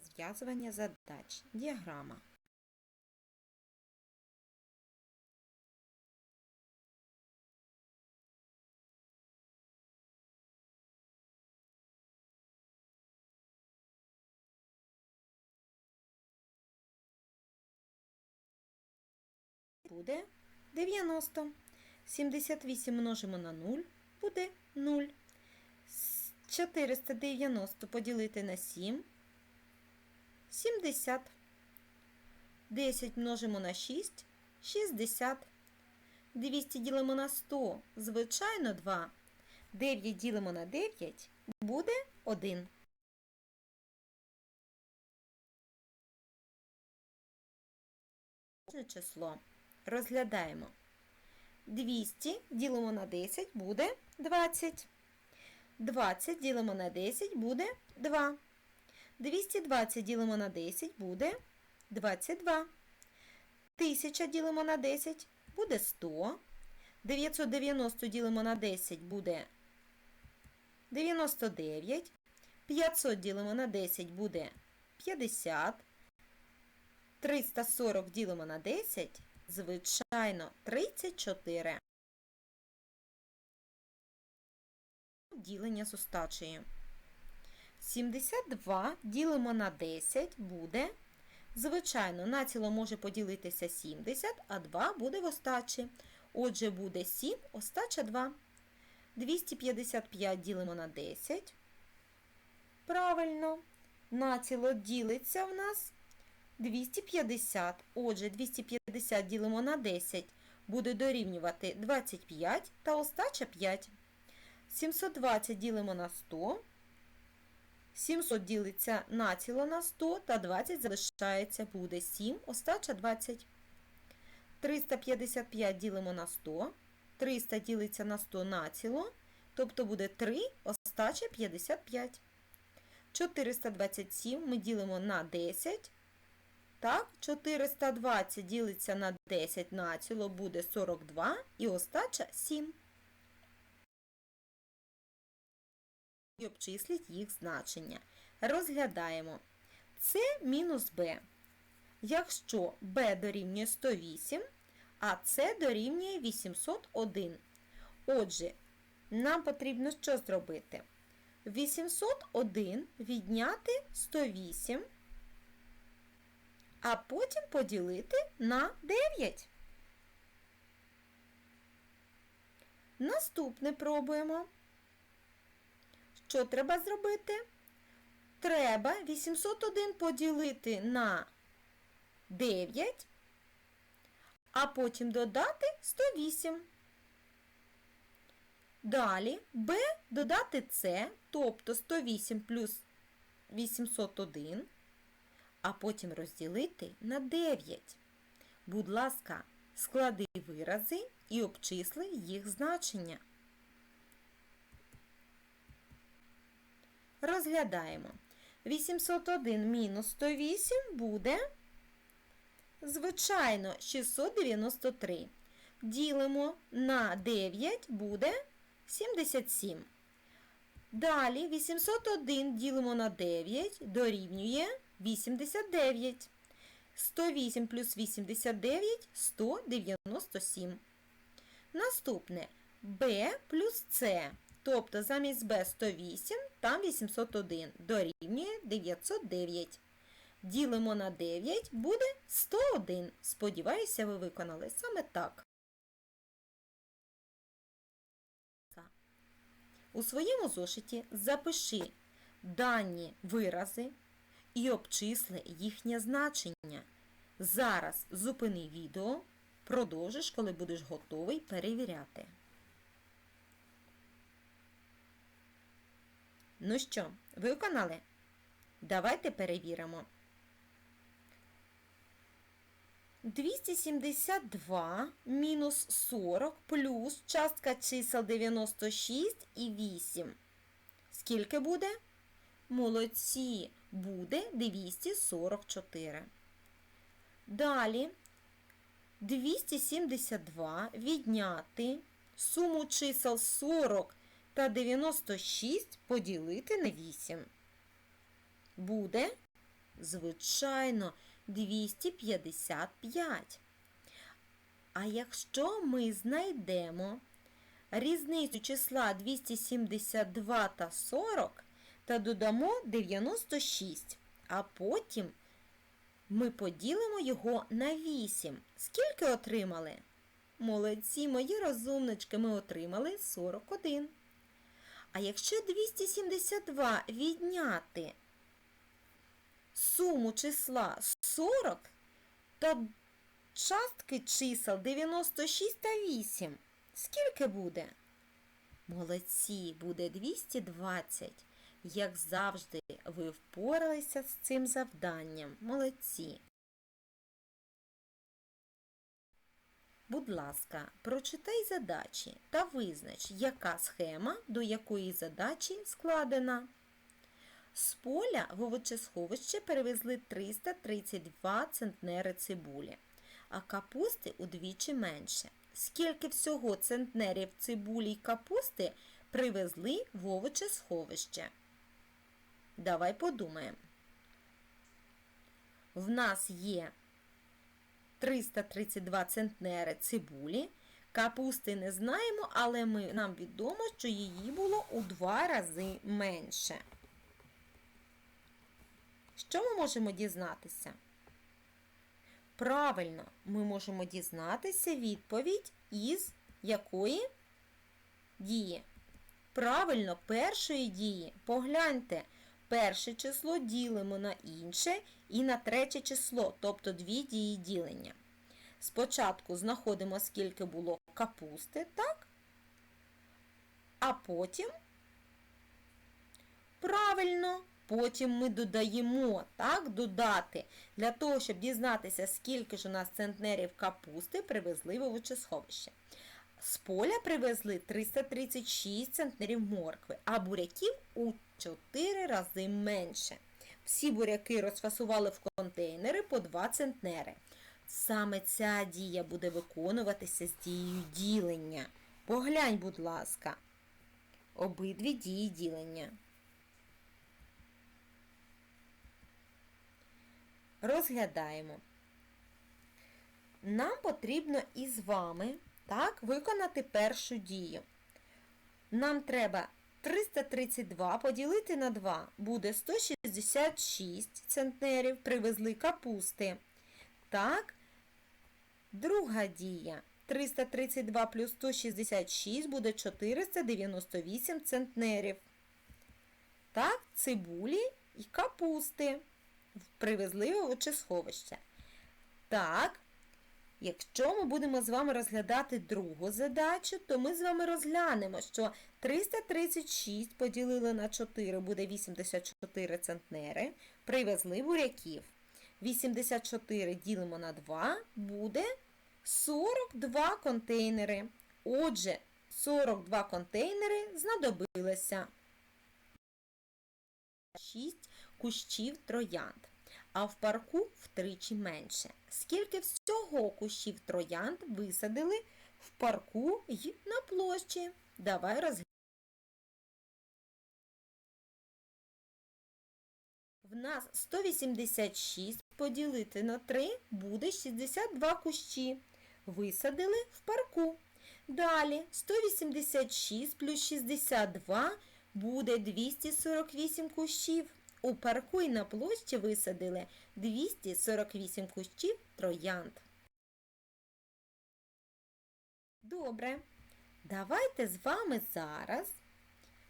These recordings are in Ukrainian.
Розв'язування задач. Діаграма. Буде 90. 78 множимо на 0 буде 0. С- 490 поділити на 7 70. 10 множимо на 6 60. 200 ділимо на 100, звичайно 2. 9 ділимо на 9 буде 1. Кожне число розглядаємо. 200 ділимо на 10 буде 20. 20 ділимо на 10 буде 2. 220 ділимо на 10 буде 22. 1000 ділимо на 10 буде 100. 990 ділимо на 10 буде 99. 500 ділимо на 10 буде 50. 340 ділимо на 10, звичайно, 34. Ділення з остачею. 72 ділимо на 10 буде. Звичайно, націло може поділитися 70, а 2 буде в остачі. Отже, буде 7, остача 2. 255 ділимо на 10. Правильно. Націло ділиться в нас 250. Отже, 250 ділимо на 10 буде дорівнювати 25 та остача 5. 720 ділимо на 100. 700 ділиться націло на 100 та 20 залишається буде 7, остача 20. 355 ділимо на 100. 300 ділиться на 100 націло, тобто буде 3, остача 55. 427 ми ділимо на 10. Так, 420 ділиться на 10 націло буде 42 і остача 7. І обчисліть їх значення. Розглядаємо. С мінус Б. Якщо Б дорівнює 108, а С дорівнює 801. Отже, нам потрібно що зробити? 801 відняти 108 а потім поділити на 9. Наступне пробуємо. Що треба зробити? Треба 801 поділити на 9, а потім додати 108. Далі b додати c, тобто 108 плюс 801 а потім розділити на 9. Будь ласка, склади вирази і обчисли їх значення. Розглядаємо. 801 мінус 108 буде, звичайно, 693. Ділимо на 9 буде 77. Далі 801 ділимо на 9 дорівнює 89. 108 плюс 89 197. Наступне b плюс c. Тобто замість b 108, там 801 дорівнює 909. Ділимо на 9 буде 101. Сподіваюся, ви виконали саме так. У своєму зошиті запиши дані вирази і обчисли їхнє значення. Зараз зупини відео, продовжиш, коли будеш готовий перевіряти. Ну що, виконали? Давайте перевіримо. 272 мінус 40 плюс частка чисел 96 і 8. Скільки буде? Молодці! Буде 244. Далі 272 відняти суму чисел 40 та 96 поділити на 8. Буде Звичайно, 255. А якщо ми знайдемо різницю числа 272 та 40 та додамо 96, а потім ми поділимо його на 8. Скільки отримали? Молодці, мої розумнички, ми отримали 41. А якщо 272 відняти суму числа 40 та частки чисел 96 та 8, скільки буде? Молодці, буде 220. Як завжди, ви впоралися з цим завданням. Молодці. Будь ласка, прочитай задачі та визнач, яка схема до якої задачі складена. З поля в овочесховище перевезли 332 центнери цибулі, а капусти удвічі менше. Скільки всього центнерів цибулі й капусти привезли в овочесховище? Давай подумаємо. В нас є 332 центнери цибулі. Капусти не знаємо, але ми, нам відомо, що її було у два рази менше. Що ми можемо дізнатися? Правильно, ми можемо дізнатися відповідь із якої дії? Правильно, першої дії. Погляньте, перше число ділимо на інше і на третє число, тобто дві дії ділення. Спочатку знаходимо, скільки було капусти, так? А потім, правильно, потім ми додаємо, так, додати, для того, щоб дізнатися, скільки ж у нас центнерів капусти привезли в овочесховище. З поля привезли 336 центнерів моркви, а буряків у 4 рази менше. Всі буряки розфасували в контейнери по 2 центнери. Саме ця дія буде виконуватися з дією ділення. Поглянь, будь ласка, обидві дії ділення. Розглядаємо. Нам потрібно із вами так, виконати першу дію. Нам треба 332 поділити на 2 буде 166 центнерів, привезли капусти. Так, друга дія. 332 плюс 166 буде 498 центнерів. Так, цибулі і капусти привезли овочесховище. Так, якщо ми будемо з вами розглядати другу задачу, то ми з вами розглянемо, що 336 поділили на 4 буде 84 центнери, привезли буряків. 84 ділимо на 2 буде 42 контейнери. Отже, 42 контейнери знадобилося. 6 кущів троянд, а в парку втричі менше. Скільки всього кущів троянд висадили в парку й на площі? Давай розглянемо. В нас 186 поділити на 3 буде 62 кущі. Висадили в парку. Далі 186 плюс 62 буде 248 кущів. У парку і на площі висадили 248 кущів троянд. Добре. Давайте з вами зараз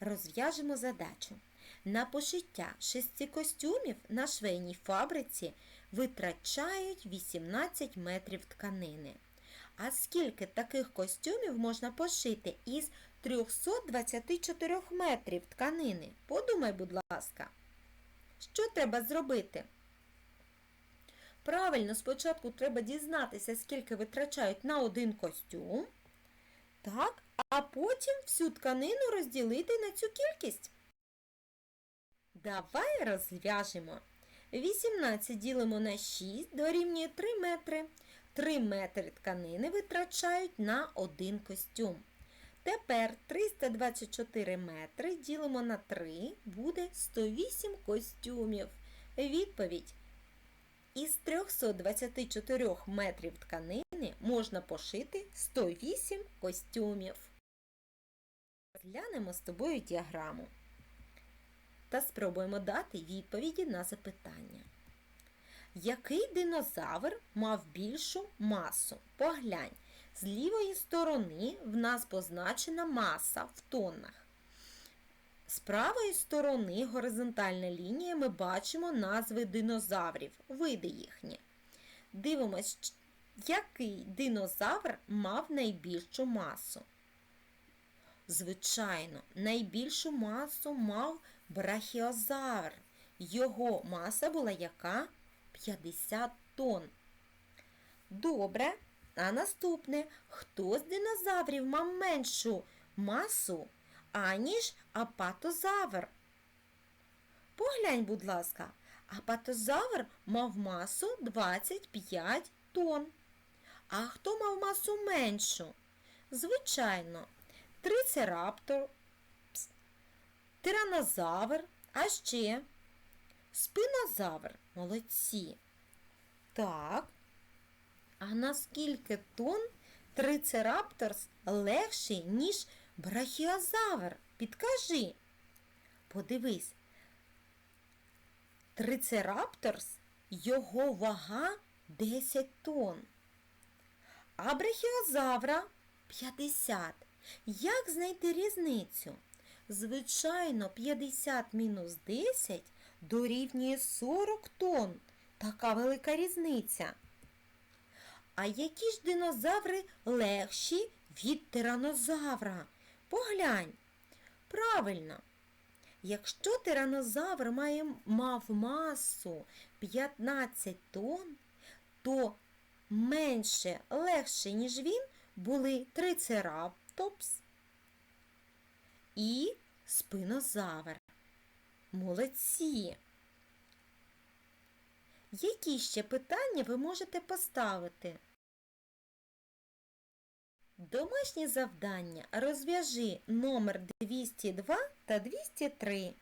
розв'яжемо задачу. На пошиття шести костюмів на швейній фабриці витрачають 18 метрів тканини. А скільки таких костюмів можна пошити із 324 метрів тканини? Подумай, будь ласка, що треба зробити? Правильно, спочатку треба дізнатися, скільки витрачають на один костюм. Так, а потім всю тканину розділити на цю кількість. Давай розв'яжемо. 18 ділимо на 6 дорівнює 3 метри. 3 метри тканини витрачають на один костюм. Тепер 324 метри ділимо на 3, буде 108 костюмів. Відповідь. Із 324 метрів тканини можна пошити 108 костюмів. Розглянемо з тобою діаграму та спробуємо дати відповіді на запитання. Який динозавр мав більшу масу? Поглянь, з лівої сторони в нас позначена маса в тоннах. З правої сторони горизонтальна лінія ми бачимо назви динозаврів, види їхні. Дивимось, який динозавр мав найбільшу масу. Звичайно, найбільшу масу мав брахіозавр. Його маса була яка? 50 тонн. Добре. А наступне, хто з динозаврів мав меншу масу, аніж апатозавр? Поглянь, будь ласка, апатозавр мав масу 25 тонн. А хто мав масу меншу? Звичайно, трицераптор, тиранозавр, а ще спинозавр. Молодці. Так. А на скільки тонн трицерапторс легший, ніж брахіозавр? Підкажи. Подивись. Трицерапторс його вага 10 тонн. А брахіозавра 50. Як знайти різницю? Звичайно, 50 мінус 10 дорівнює 40 тонн. Така велика різниця. А які ж динозаври легші від тиранозавра? Поглянь. Правильно. Якщо тиранозавр має, мав масу 15 тонн, то менше, легше, ніж він, були трицераптопс і спинозавр. Молодці! Які ще питання ви можете поставити? Домашнє завдання розв'яжи номер 202 та 203.